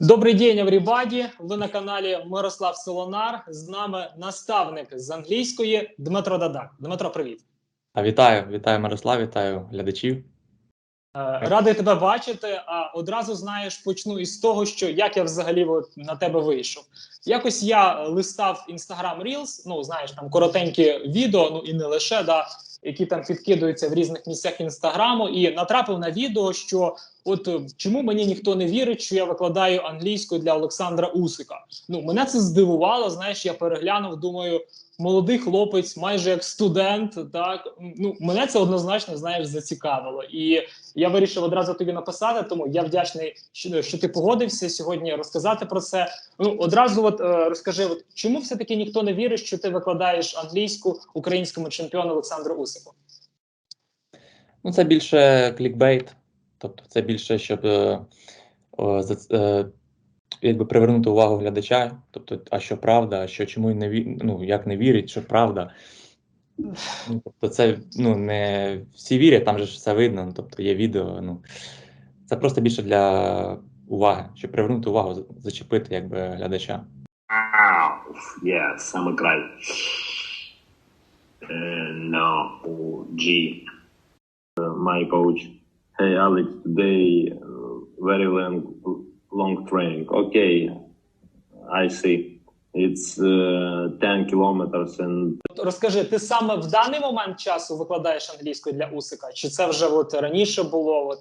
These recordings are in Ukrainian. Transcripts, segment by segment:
Добрий день, everybody! Ви на каналі Мирослав Солонар. З нами наставник з англійської Дмитро Дадак. Дмитро, привіт. А вітаю, вітаю Мирослав, вітаю глядачів. Е, Радий тебе бачити. А одразу знаєш, почну із того, що як я взагалі на тебе вийшов. Якось я листав Instagram Reels, ну знаєш, там коротенькі відео, ну і не лише да, які там підкидуються в різних місцях інстаграму, і натрапив на відео, що от е, чому мені ніхто не вірить, що я викладаю англійською для Олександра Усика. Ну мене це здивувало. Знаєш, я переглянув, думаю. Молодий хлопець, майже як студент, так ну мене це однозначно знаєш зацікавило, і я вирішив одразу тобі написати. Тому я вдячний, що, що ти погодився сьогодні розказати про це. Ну одразу, от е, розкажи, от чому все таки ніхто не вірить, що ти викладаєш англійську українському чемпіону Олександру Усику? Ну, це більше клікбейт, тобто це більше, щоб е, е, якби привернути увагу глядача. Тобто, а що правда, а що чому не ві... ну, як не вірить, що правда. Ну, тобто, це ну, не всі вірять, там же все видно. ну, Тобто є відео. Ну, це просто більше для уваги, щоб привернути увагу, зачепити якби глядача. Yeah, саме край. Uh, no, G. Uh, my coach. Hey, Alex, today uh, very long, long training. Okay, I see. It's uh, 10 kilometers and Розкажи, ти саме в даний момент часу викладаєш англійською для Усика? Чи це вже от раніше було? От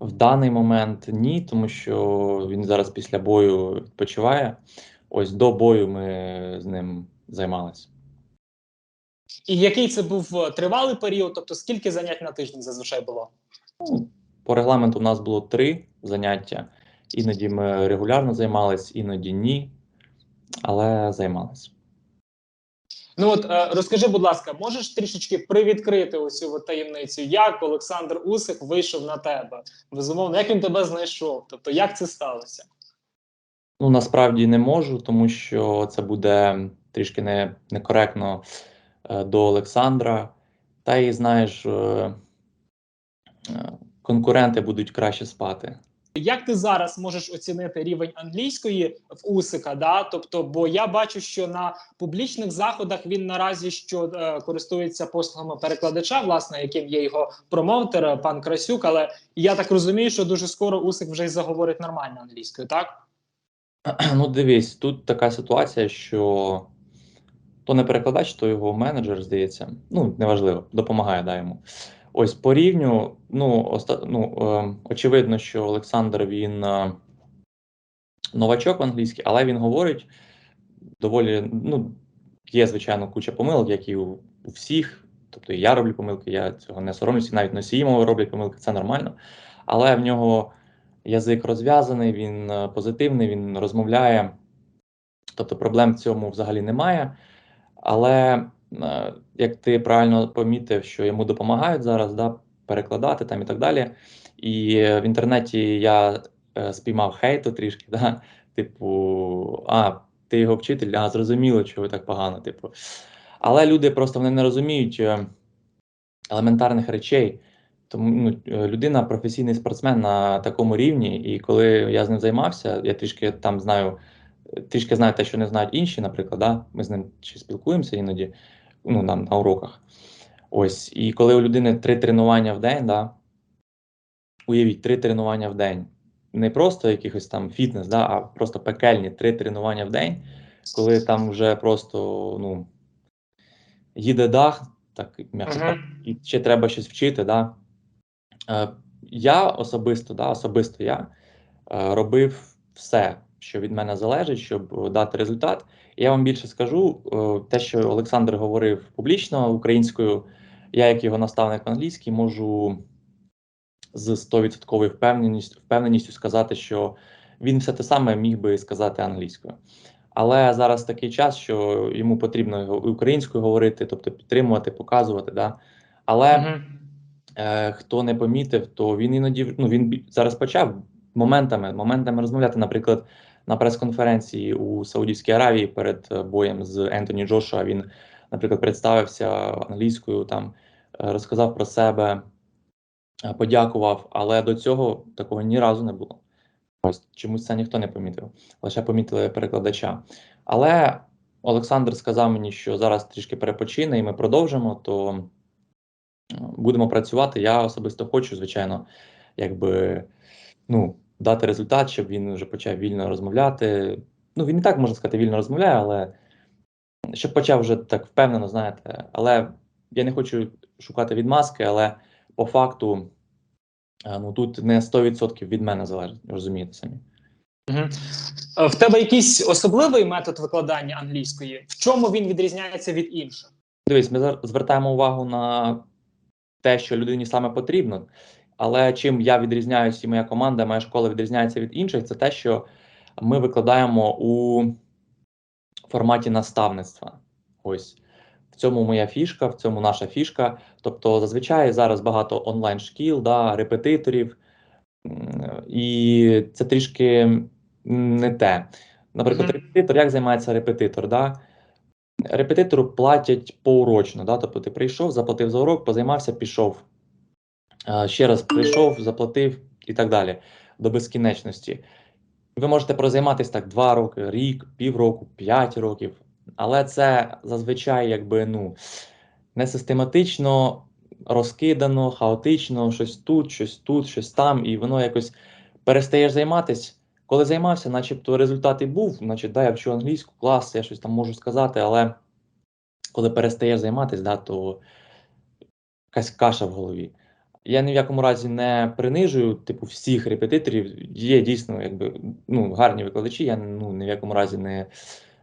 В даний момент ні, тому що він зараз після бою відпочиває. Ось до бою ми з ним займалися. і який це був е, тривалий період? Тобто скільки занять на тиждень зазвичай було? Ну, по регламенту у нас було три заняття. Іноді ми регулярно займались, іноді ні, але займались. Ну от е, розкажи, будь ласка, можеш трішечки привідкрити оцю таємницю, як Олександр Усик вийшов на тебе? Безумовно, як він тебе знайшов? Тобто, як це сталося? Ну, насправді не можу, тому що це буде трішки не, некоректно е, до Олександра. Та й знаєш, е, конкуренти будуть краще спати. Як ти зараз можеш оцінити рівень англійської в Усика? Да? Тобто, бо я бачу, що на публічних заходах він наразі що е, користується послугами перекладача, власне, яким є його промоутер, е, пан Красюк. Але я так розумію, що дуже скоро Усик вже й заговорить нормально англійською, так? Ну, дивись, тут така ситуація, що то не перекладач, то його менеджер, здається. Ну, неважливо, допомагає да, йому. Ось по рівню, ну, оста... ну е, очевидно, що Олександр він е, новачок в англійській, але він говорить доволі, ну, є, звичайно, куча помилок, як і у, у всіх. Тобто я роблю помилки, я цього не соромлюся, навіть носії мови роблять помилки, це нормально. Але в нього язик розв'язаний, він е, позитивний, він розмовляє. Тобто проблем в цьому взагалі немає. Але як ти правильно помітив, що йому допомагають зараз да, перекладати там і так далі. І е, в інтернеті я е, спіймав хейту трішки, да, типу, а, ти його вчитель, а зрозуміло, чого так погано. Типу. Але люди просто вони не розуміють е, елементарних речей. Тому ну, е, людина професійний спортсмен на такому рівні, і коли я з ним займався, я трішки там знаю, е, трішки знаю те, що не знають інші, наприклад, да? ми з ним ще спілкуємося іноді, ну нам на уроках. Ось, і коли у людини три тренування в день, да, уявіть, три тренування в день. Не просто якихось там фітнес, да, а просто пекельні три тренування в день, коли там вже просто ну, їде дах, так м'яко Мгм. кажучи, і ще треба щось вчити. Да. Е, Я особисто, да, особисто я е, робив все, що від мене залежить, щоб е, дати результат. І я вам більше скажу, е, те, що Олександр говорив публічно українською, я, як його наставник англійський, можу з 100% впевненістю, впевненістю сказати, що він все те саме міг би сказати англійською. Але зараз такий час, що йому потрібно українською говорити, тобто підтримувати, показувати. Да? Але Мгм. е, хто не помітив, то він іноді ну він зараз почав моментами, моментами розмовляти. Наприклад, на прес-конференції у Саудівській Аравії перед е, боєм з Ентоні Джошуа він, наприклад, представився англійською, там е, розказав про себе, е, подякував. Але до цього такого ні разу не було. Ось чомусь це ніхто не помітив, лише помітили перекладача. Але Олександр сказав мені, що зараз трішки перепочине, і ми продовжимо, то будемо працювати. Я особисто хочу, звичайно, якби ну, дати результат, щоб він вже почав вільно розмовляти. Ну, він і так можна сказати, вільно розмовляє, але щоб почав вже так впевнено, знаєте. Але я не хочу шукати відмазки, але по факту. е, Ну, тут не 100% від мене залежить, розумієте самі. Е, В тебе якийсь особливий метод викладання англійської? В чому він відрізняється від інших? Дивись, ми звертаємо увагу на те, що людині саме потрібно. Але чим я відрізняюсь, і моя команда, моя школа відрізняється від інших, це те, що ми викладаємо у форматі наставництва. Ось в цьому моя фішка, в цьому наша фішка. Тобто, зазвичай зараз багато онлайн-шкіл, да, репетиторів, і це трішки не те. Наприклад, Мгм. репетитор, як займається репетитор? Да? Репетитору платять поурочно, да? тобто ти прийшов, заплатив за урок, позаймався, пішов. Ще раз прийшов, заплатив і так далі до безкінечності. Ви можете прозайматися так 2 роки, рік, півроку, 5 років, але це зазвичай якби ну не систематично, розкидано, хаотично, щось тут, щось тут, щось там, і воно якось перестаєш займатися. Коли займався, начебто результат і був, значить, да, я вчу англійську, клас, я щось там можу сказати, але коли перестаєш займатися, да, то якась каша в голові. Я ні в якому разі не принижую, типу, всіх репетиторів. Є дійсно якби, ну, гарні викладачі, я ну, ні в якому разі не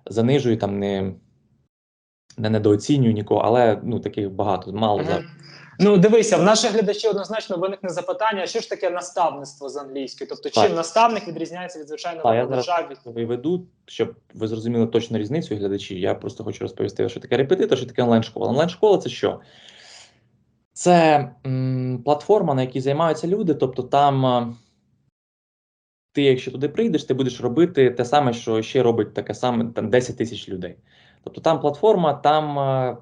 занижую, там, не, не недооцінюю нікого, але ну, таких багато, мало зараз. Ну, дивися, в наших глядачів однозначно виникне запитання: що ж таке наставництво з англійської? Тобто, чим наставник відрізняється від звичайного Так, я зараз викладача? Від... цього і веду, щоб ви зрозуміли точно різницю, глядачі. Я просто хочу розповісти, що таке репетитор, що таке онлайн-школа. Онлайн-школа це що? Це м, платформа, на якій займаються люди. Тобто, там е, ти, якщо туди прийдеш, ти будеш робити те саме, що ще робить таке саме там 10 тисяч людей. Тобто там платформа, там, е,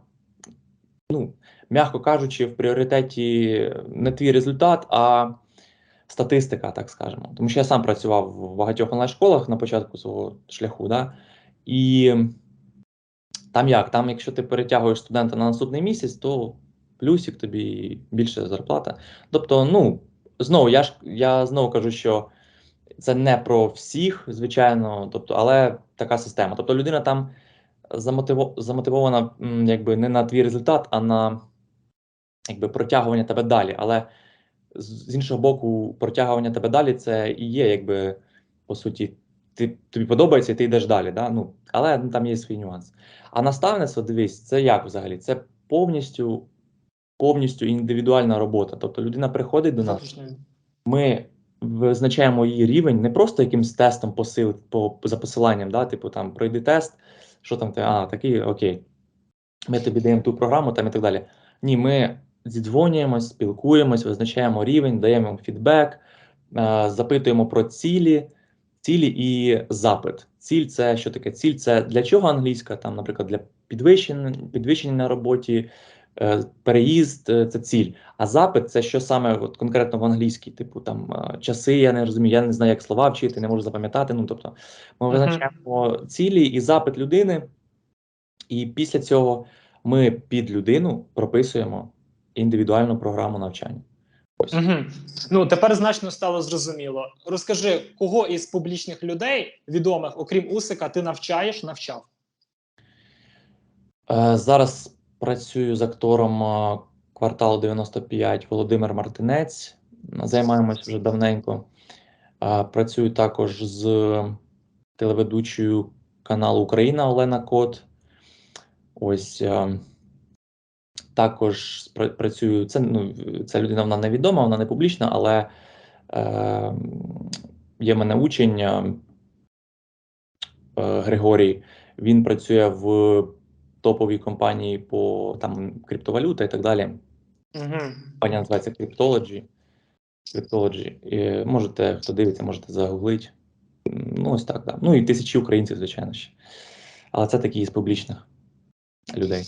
ну, м'яко кажучи, в пріоритеті не твій результат, а статистика, так скажемо. Тому що я сам працював в багатьох онлайн-школах на початку свого шляху, да? і там як? Там, якщо ти перетягуєш студента на наступний місяць, то плюсик тобі більше зарплата. Тобто, ну, знову, я ж я знову кажу, що це не про всіх, звичайно, тобто, але така система. Тобто людина там замотиво, замотивована якби не на твій результат, а на якби протягування тебе далі. Але з іншого боку, протягування тебе далі це і є, якби по суті, ти, тобі подобається, і ти йдеш далі. Да? Ну, але ну, там є свій нюанс. А наставництво, дивись, це як взагалі? Це повністю, повністю індивідуальна робота. Тобто людина приходить до нас, ми визначаємо її рівень не просто якимсь тестом посил, по, за посиланням, да? типу там пройди тест, що там ти, а, такий, окей. Ми тобі даємо ту програму там і так далі. Ні, ми зідзвонюємось, спілкуємось, визначаємо рівень, даємо їм фідбек, е, запитуємо про цілі, цілі і запит. Ціль це що таке? Ціль це для чого англійська? Там, наприклад, для підвищення, підвищення на роботі, переїзд е, це ціль. А запит це що саме от, конкретно в англійській, типу там е, часи, я не розумію, я не знаю, як слова вчити, не можу запам'ятати. Ну тобто, ми визначаємо цілі і запит людини, і після цього ми під людину прописуємо індивідуальну програму навчання. Ось. Угу. Ну тепер значно стало зрозуміло. Розкажи, кого із публічних людей відомих, окрім Усика, ти навчаєш, навчав? Е, зараз працюю з актором кварталу 95 Володимир Мартинець. Займаємось вже давненько. Працюю також з телеведучою каналу Україна Олена Кот. Ось також працюю. Це, ну, ця людина вона невідома, вона не публічна, але е, є в мене учень е, Григорій. Він працює в топовій компанії по там криптовалюта і так далі. Угу. Компанія називається Cryptology. Cryptology. І можете, хто дивиться, можете загуглити. Ну, ось так, да. Ну і тисячі українців, звичайно ще. Але це такі з публічних людей.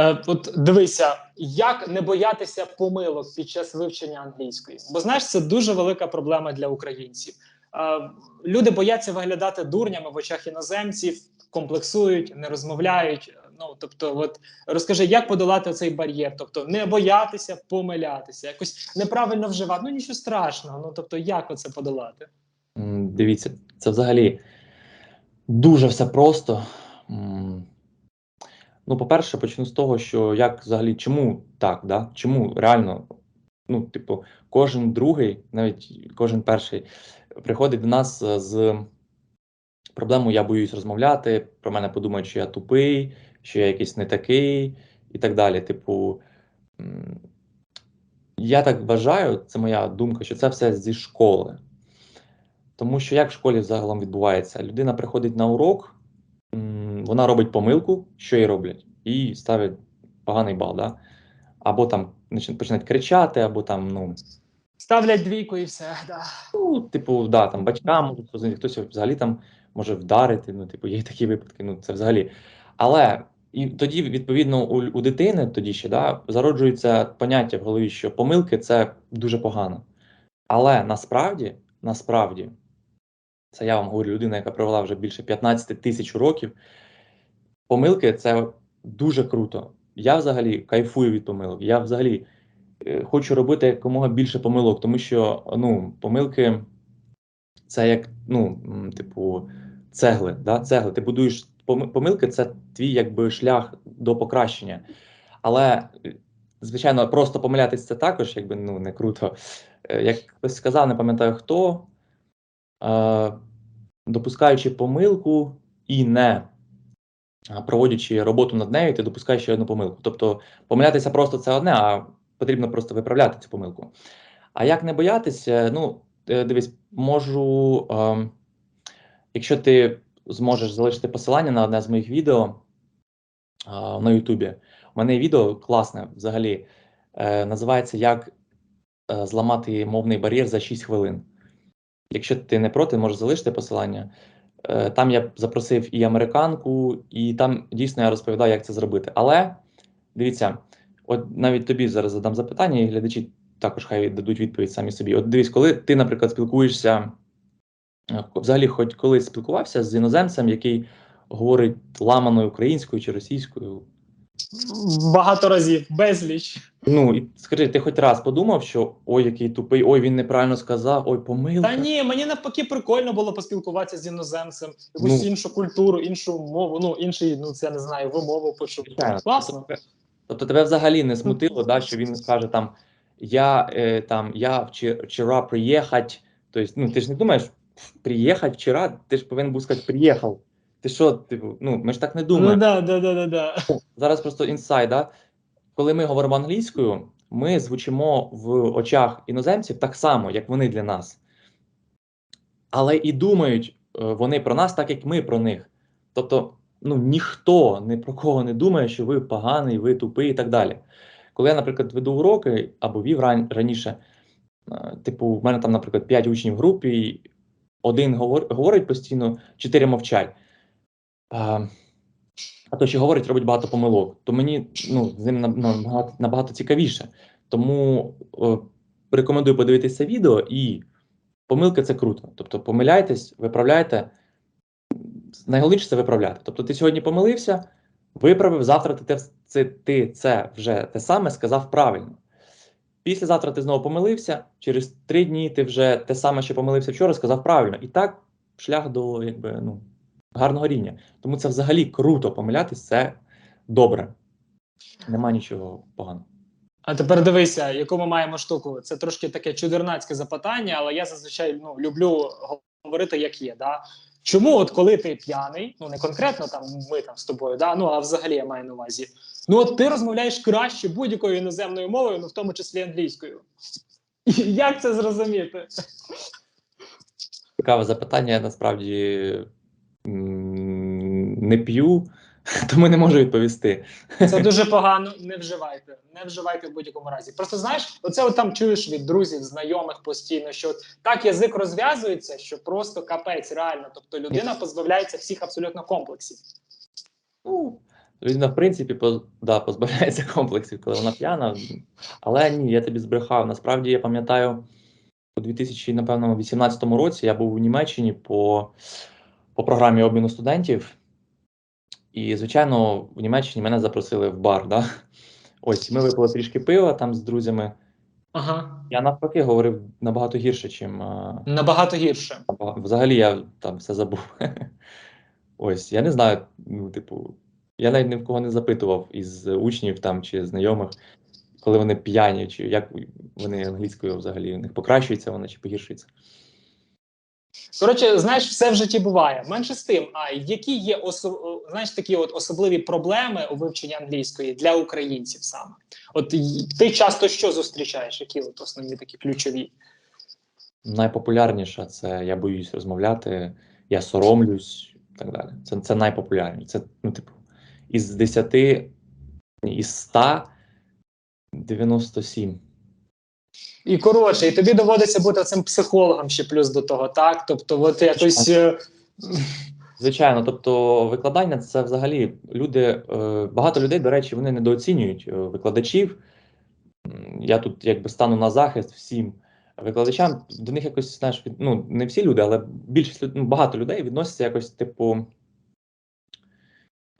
Е, от дивися, як не боятися помилок під час вивчення англійської? Бо знаєш, це дуже велика проблема для українців. е, люди бояться виглядати дурнями в очах іноземців, комплексують, не розмовляють. Ну тобто, от розкажи, як подолати цей бар'єр? Тобто, не боятися помилятися, якось неправильно вживати. Ну нічого страшного. Ну тобто, як оце подолати? Дивіться, це взагалі дуже все просто. Ну, по-перше, почну з того, що як взагалі, чому так, да? Чому реально, ну, типу, кожен другий, навіть кожен перший, приходить до нас е, з проблемою я боюсь розмовляти, про мене подумають, що я тупий, що я якийсь не такий, і так далі. Типу, я так вважаю, це моя думка, що це все зі школи. Тому що як в школі загалом відбувається? Людина приходить на урок, вона робить помилку, що їй роблять, і ставить поганий бал, да? або там починають кричати, або там, ну, Ставлять двійку і все. Да. ну типу, да, там батькам можуть хтось взагалі там може вдарити. Ну, типу, є такі випадки, ну це взагалі. Але і тоді, відповідно, у, у дитини тоді ще да, зароджується поняття в голові, що помилки це дуже погано. Але насправді, насправді, це я вам говорю, людина, яка провела вже більше 15 тисяч років. Помилки це дуже круто. Я взагалі кайфую від помилок. Я взагалі е, хочу робити якомога більше помилок, тому що ну, помилки це як, ну, типу, цегли. Да? Цегли. Ти будуєш помилки, це твій якби шлях до покращення. Але, звичайно, просто помилятися це також якби, ну, не круто. Е, Як хтось сказав, не пам'ятаю хто, е, допускаючи помилку і не проводячи роботу над нею, ти допускаєш ще одну помилку. Тобто помилятися просто це одне, а потрібно просто виправляти цю помилку. А як не боятися? Ну, е, дивись, можу, ем, якщо ти зможеш залишити посилання на одне з моїх відео а, на Ютубі, у мене відео класне взагалі. Е, називається Як е, зламати мовний бар'єр за 6 хвилин. Якщо ти не проти, можеш залишити посилання. Е, Там я запросив і американку, і там дійсно я розповідаю, як це зробити. Але дивіться, от навіть тобі зараз задам запитання, і глядачі також хай дадуть відповідь самі собі. От дивись, коли ти, наприклад, спілкуєшся, е, взагалі, хоч колись спілкувався з іноземцем, який говорить ламаною українською чи російською. Багато разів, безліч. Ну і скажи, ти хоч раз подумав, що ой, який тупий, ой, він неправильно сказав, ой, помилка. Та ні, мені навпаки прикольно було поспілкуватися з іноземцем, якусь Ну. іншу культуру, іншу мову, ну інший, ну це не знаю, вимову почув. Класно. Тобто тебе взагалі не смутило, да, що він каже там я е, там я вчора приїхать. Тобто, ну ти ж не думаєш приїхать вчора, ти ж повинен був сказати приїхав. Ти що, типу, ну ми ж так не Ну да, да, да, да, да. Зараз просто інсайд, да? коли ми говоримо англійською, ми звучимо в очах іноземців так само, як вони для нас. Але і думають е, вони про нас, так як ми про них. Тобто, ну ніхто ні про кого не думає, що ви поганий, ви тупий і так далі. Коли я, наприклад, веду уроки або вів ран- раніше, е, типу, в мене там, наприклад, 5 учнів в групі, один говор- говорить постійно, чотири мовчать. А, а той, що говорить, робить багато помилок. То мені ну, з ним на- на- набагато, набагато цікавіше. Тому е, рекомендую подивитися відео і помилки це круто. Тобто помиляйтесь, виправляйте. Найголовніше це виправляти. Тобто, ти сьогодні помилився, виправив, завтра ти, це, ти це вже те саме сказав правильно. Післязавтра ти знову помилився, через три дні ти вже те саме, що помилився вчора, сказав правильно. І так шлях до якби, ну, гарного рівня. Тому це взагалі круто помилятись, це добре. Нема нічого поганого. А тепер дивися, яку ми маємо штуку. Це трошки таке чудернацьке запитання, але я зазвичай ну, люблю говорити, як є. Да? Чому, от коли ти п'яний, ну не конкретно там ми там з тобою, да? ну а взагалі я маю на увазі. Ну от ти розмовляєш краще будь-якою іноземною мовою, ну в тому числі англійською. І Як це зрозуміти? Цікаве запитання. Я насправді не п'ю, тому не можу відповісти. Це дуже погано. Не вживайте. Не вживайте в будь-якому разі. Просто знаєш, оце от там чуєш від друзів, знайомих постійно, що так язик розв'язується, що просто капець, реально. Тобто людина позбавляється всіх абсолютно комплексів. Людина, в принципі, поз, да, позбавляється комплексів, коли вона п'яна. Але ні, я тобі збрехав. Насправді я пам'ятаю, у 2000, напевно, 18 році я був у Німеччині по, по програмі обміну студентів. І, звичайно, в Німеччині мене запросили в бар. Да? Ось ми випили трішки пива там з друзями. Ага. Я навпаки говорив набагато гірше, чим а, Набагато гірше. взагалі я там все забув. Ось, я не знаю, ну, типу, я навіть ні в кого не запитував із учнів там чи знайомих, коли вони п'яні, чи як вони англійською взагалі, у них покращується вона чи погіршується. Коротше, знаєш, все в житті буває. Менше з тим, а які є осо... знаєш, такі от особливі проблеми у вивченні англійської для українців саме? От ти часто що зустрічаєш? Які от основні такі ключові? Найпопулярніша це я боюсь розмовляти, я соромлюсь і так далі. Це, це найпопулярніше. Це, ну, типу, із 10, ні, із 100 97. І коротше, і тобі доводиться бути цим психологом ще плюс до того, так? Тобто, от якось. е, Звичайно, тобто викладання це взагалі люди, е, багато людей, до речі, вони недооцінюють е, викладачів. Я тут якби стану на захист всім викладачам. До них якось, знаєш, ну не всі люди, але більшість ну, багато людей відносяться якось, типу,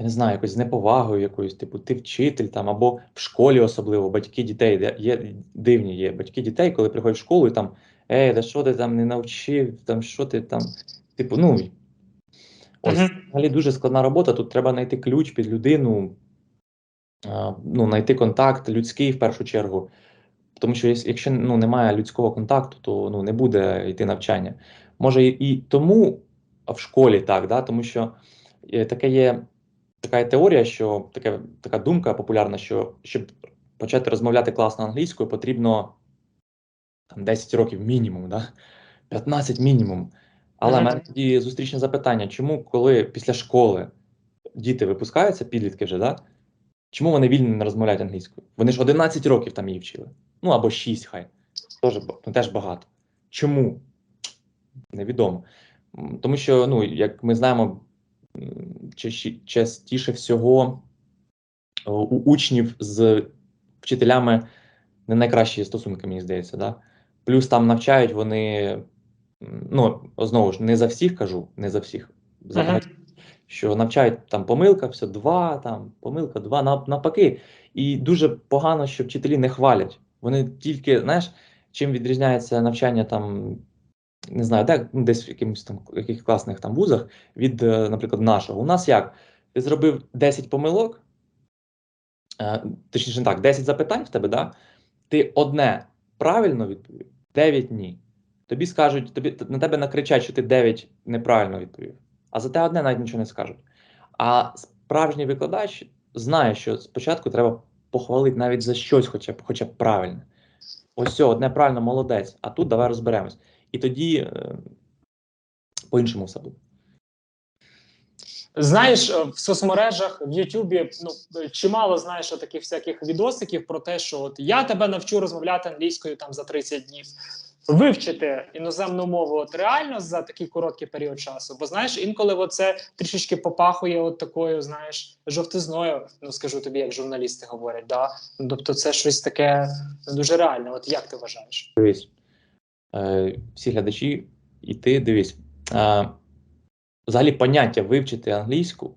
я не знаю, якось з неповагою, якоюсь, типу, ти вчитель там, або в школі особливо, батьки дітей. де Є дивні є батьки дітей, коли приходять в школу і там, ей, та що ти там не навчив, там що ти там, типу, ну. Ось взагалі дуже складна робота. Тут треба знайти ключ під людину, ну, знайти контакт людський в першу чергу. Тому що якщо ну, немає людського контакту, то ну, не буде йти навчання. Може, і, і тому в школі так, да? тому що е, таке є така теорія, що таке, така думка популярна, що щоб почати розмовляти класно англійською, потрібно там, 10 років мінімум, да? 15 мінімум. Але в мене тоді зустрічне запитання: чому, коли після школи діти випускаються, підлітки вже, да? чому вони вільно не розмовляють англійською? Вони ж 11 років там її вчили. Ну або 6 хай. Теж, ну, теж багато. Чому? Невідомо. Тому що, ну, як ми знаємо, частіше всього у учнів з вчителями не найкращі стосунки, мені здається. Да? Плюс там навчають вони, ну, знову ж, не за всіх кажу, не за всіх. Мгм. що навчають там помилка, все два, там помилка, два, нав- навпаки. І дуже погано, що вчителі не хвалять. Вони тільки, знаєш, чим відрізняється навчання там, не знаю, де, ну, десь в якимось там яких класних там вузах від, е, наприклад, нашого. У нас як? Ти зробив 10 помилок, е, точніше так, 10 запитань в тебе, да? ти одне правильно відповів, 9 ні. Тобі скажуть, тобі на тебе накричать, що ти 9 неправильно відповів, а за те одне навіть нічого не скажуть. А справжній викладач знає, що спочатку треба похвалити навіть за щось, хоча б, хоча б правильне. Ось все, одне правильно, молодець. А тут давай розберемось. І тоді е, по-іншому все буде. Знаєш, е, в соцмережах, в Ютубі ну чимало знаєш таких всяких відосиків про те, що от я тебе навчу розмовляти англійською там за 30 днів. Вивчити іноземну мову от реально за такий короткий період часу. Бо знаєш, інколи це трішечки попахує от такою, знаєш, жовтизною. Ну скажу тобі, як журналісти говорять. Да? Тобто, це щось таке дуже реальне. От як ти вважаєш? Е, всі глядачі, і ти дивись. Е, взагалі поняття вивчити англійську,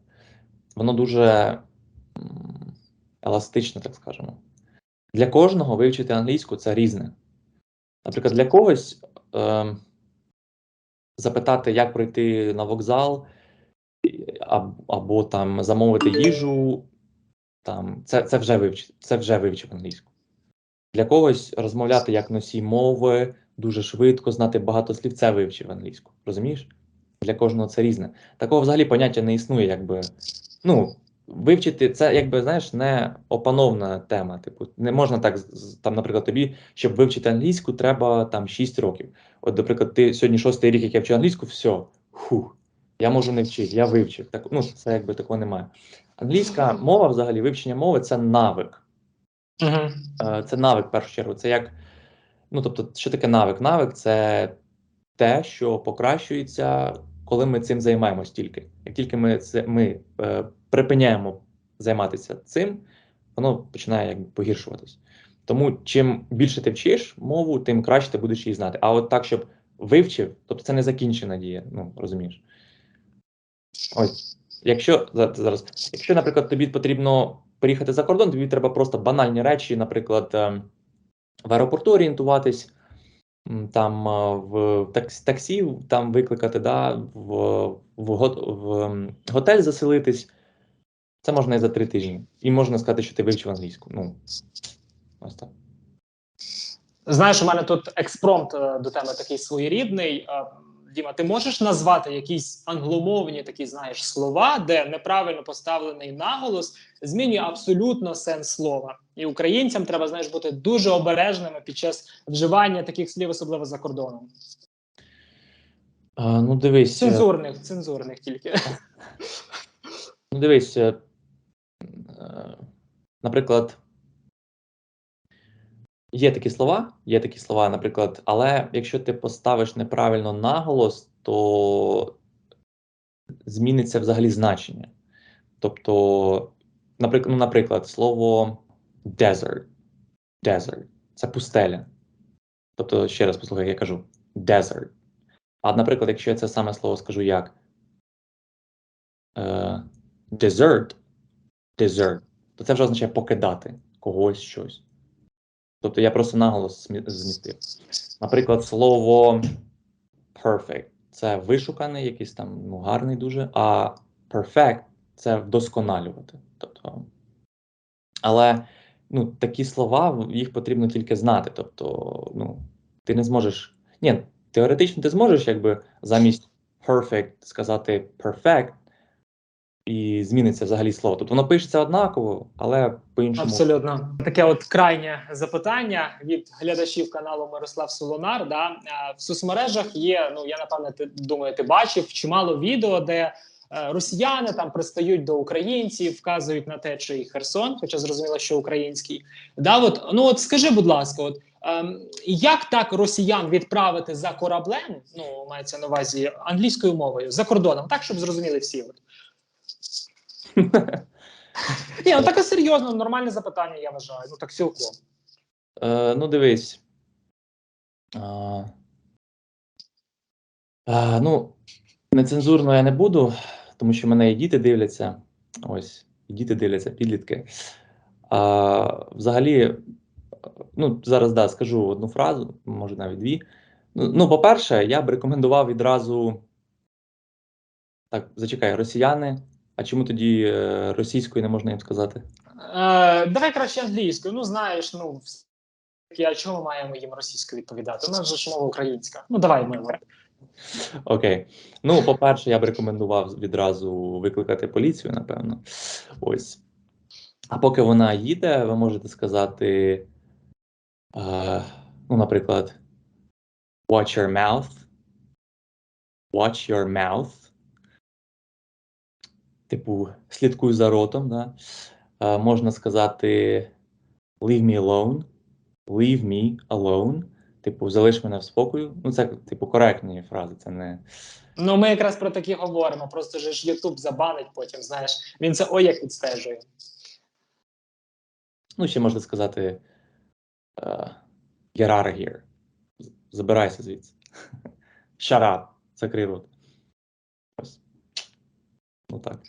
воно дуже еластичне, так скажемо. Для кожного вивчити англійську це різне. Наприклад, для когось е, запитати, як пройти на вокзал, і- аб- або там замовити їжу, там, це, це, вже вивчив, це вже вивчив англійську. Для когось розмовляти як носій мови дуже швидко, знати багато слів, це вивчив англійську. Розумієш? Для кожного це різне. Такого взагалі поняття не існує, якби. Ну, вивчити це, якби, знаєш, не опановна тема. Типу, не можна так, там, наприклад, тобі, щоб вивчити англійську, треба там 6 років. От, наприклад, ти сьогодні шостий рік, як я вчу англійську, все, хух, я можу не вчити, я вивчив. Так, ну, це якби такого немає. Англійська мова, взагалі, вивчення мови це навик. Угу. Це навик в першу чергу. Це як. Ну, тобто, що таке навик? Навик це те, що покращується, коли ми цим займаємось тільки. Як тільки ми це ми е, припиняємо займатися цим, воно починає якби погіршуватись. Тому чим більше ти вчиш мову, тим краще ти будеш її знати. А от так, щоб вивчив, тобто це не закінчена дія, ну розумієш. Ось, якщо зараз, якщо, наприклад, тобі потрібно поїхати за кордон, тобі треба просто банальні речі, наприклад, ем, в аеропорту орієнтуватись, там е, в таксі, там викликати, да, в, в, в готель заселитись. Це можна і за три тижні. І можна сказати, що ти вивчив англійську. Ну, ось так. Знаєш, у мене тут експромт е, до тебе такий своєрідний. Діма, ти можеш назвати якісь англомовні такі, знаєш, слова, де неправильно поставлений наголос змінює абсолютно сенс слова. І українцям треба, знаєш, бути дуже обережними під час вживання таких слів, особливо за кордоном. А, ну, дивись. е, Цензурних, цензурних тільки. Ну, дивись, е, е, наприклад, є такі слова, є такі слова, наприклад, але якщо ти поставиш неправильно наголос, то зміниться взагалі значення. Тобто, наприклад, ну, наприклад, слово desert, desert це пустеля. Тобто, ще раз послухай, я кажу desert. А, наприклад, якщо я це саме слово скажу як е, desert, desert, то це вже означає покидати когось щось. Тобто я просто наголос змістив. Наприклад, слово perfect це вишуканий, якийсь там ну, гарний дуже, а perfect це вдосконалювати. Тобто, але ну, такі слова, їх потрібно тільки знати. Тобто, ну, ти не зможеш. Ні, теоретично ти зможеш, якби замість perfect сказати perfect, і зміниться взагалі слово. Тобто воно пишеться однаково, але по-іншому. Абсолютно таке от крайнє запитання від глядачів каналу Мирослав Солонар. Да в соцмережах є. Ну я напевне ти думаю, ти бачив чимало відео, де е, росіяни там пристають до українців, вказують на те, чий Херсон, хоча зрозуміло, що український. Да, от ну от скажи, будь ласка, от. Ем, як так росіян відправити за кораблем? Ну мається на увазі англійською мовою за кордоном, так щоб зрозуміли всі. От. Ні, ну таке серйозно, нормальне запитання, я вважаю. Ну так цілком. Е, ну, дивись. А, а, ну, нецензурно я не буду, тому що мене і діти дивляться. Ось, і діти дивляться, підлітки. А, взагалі, ну, зараз да, скажу одну фразу, може навіть дві. Ну, ну, по-перше, я б рекомендував відразу. Так, зачекай, росіяни. А чому тоді е, російською не можна їм сказати? Е, давай краще англійською. Ну знаєш, ну а чому ми маємо їм російською відповідати? У нас же ж мова українська. Ну давай ми. Окей. Ну, по-перше, я б рекомендував відразу викликати поліцію, напевно. Ось. А поки вона їде, ви можете сказати, е, ну, наприклад, watch your mouth. Watch your mouth. Типу, слідкуй за ротом, да? Е, можна сказати leave me alone. Leave me alone. Типу, залиш мене в спокою. Ну, це, типу, коректні фрази, це не. Ну ми якраз про такі говоримо. Просто же ж Ютуб забанить потім. Знаєш, він це ой як відстежує. Ну, ще можна сказати е, get out of here. Забирайся звідси. Shut up. Закрий рот. Ось. Ну так.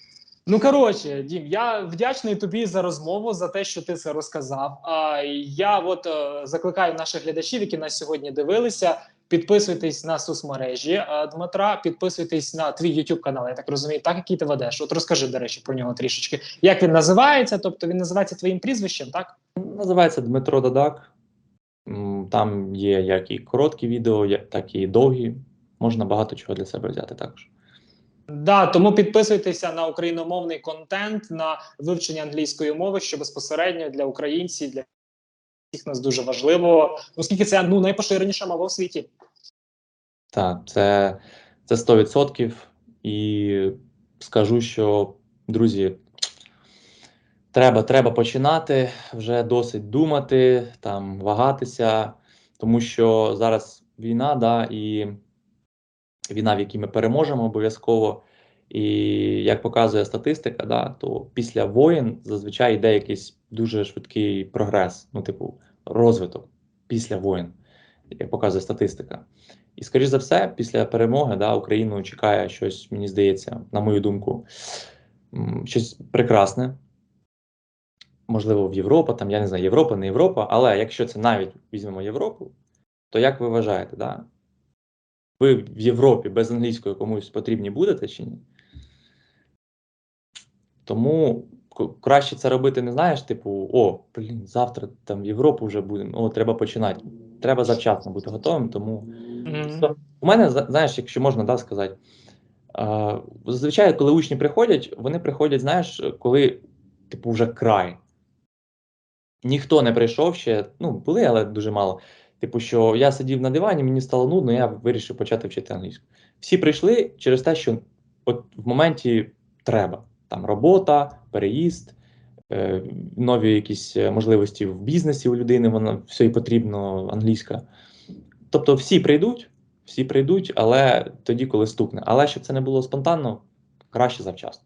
Ну коротше, Дім, я вдячний тобі за розмову, за те, що ти це розказав. А я от е, закликаю наших глядачів, які нас сьогодні дивилися. Підписуйтесь на соцмережі е, Дмитра, підписуйтесь на твій YouTube канал. Я так розумію, так який ти ведеш. От розкажи, до речі, про нього трішечки. Як він називається? Тобто він називається твоїм прізвищем, так? Називається Дмитро Дадак. Там є як і короткі відео, так і довгі. Можна багато чого для себе взяти також. Да, тому підписуйтеся на україномовний контент, на вивчення англійської мови, що безпосередньо для українців, для всіх нас дуже важливо, оскільки це ну найпоширеніша мова у світі. Так, це, це 100%. І скажу, що, друзі, треба, треба починати вже досить думати, там, вагатися, тому що зараз війна, да, і війна, в якій ми переможемо обов'язково. І як показує статистика, да, то після воєн зазвичай йде якийсь дуже швидкий прогрес. Ну, типу, розвиток після воїн, як показує статистика. І, скоріш за все, після перемоги да, Україну чекає щось, мені здається, на мою думку, щось прекрасне. Можливо, в Європа, там, я не знаю, Європа, не Європа, але якщо це навіть візьмемо Європу, то як ви вважаєте, да? Ви в Європі без англійської комусь потрібні будете чи ні? Тому краще це робити, не знаєш, типу, о, блін, завтра там в Європу вже будемо, о, треба починати. Треба завчасно бути готовим, тому Мгм. у мене, знаєш, якщо можна да, сказати, е, зазвичай, коли учні приходять, вони приходять, знаєш, коли, типу, вже край. Ніхто не прийшов ще, ну, були, але дуже мало. Типу, що я сидів на дивані, мені стало нудно, я вирішив почати вчити англійську. Всі прийшли через те, що от в моменті треба. Там робота, переїзд, е, нові якісь е, можливості в бізнесі у людини, вона все і потрібно англійська. Тобто всі прийдуть, всі прийдуть, але тоді, коли стукне. Але щоб це не було спонтанно, краще завчасно.